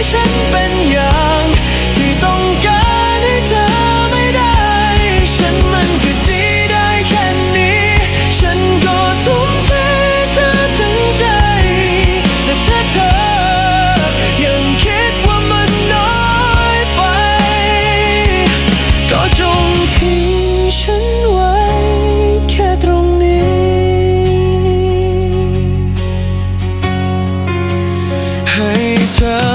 ให้ฉันเป็นอย่างที่ต้องการให้เธอไม่ได้ ฉันมันก็ดีได้แค่นี้ ฉันก็ทุ่มเทเธอถึงใจ แต่ถ้าเธอยังคิดว่ามันน้อยไป ก็จงทิ้งฉันไว้แค่ตรงนี้ ให้เธอ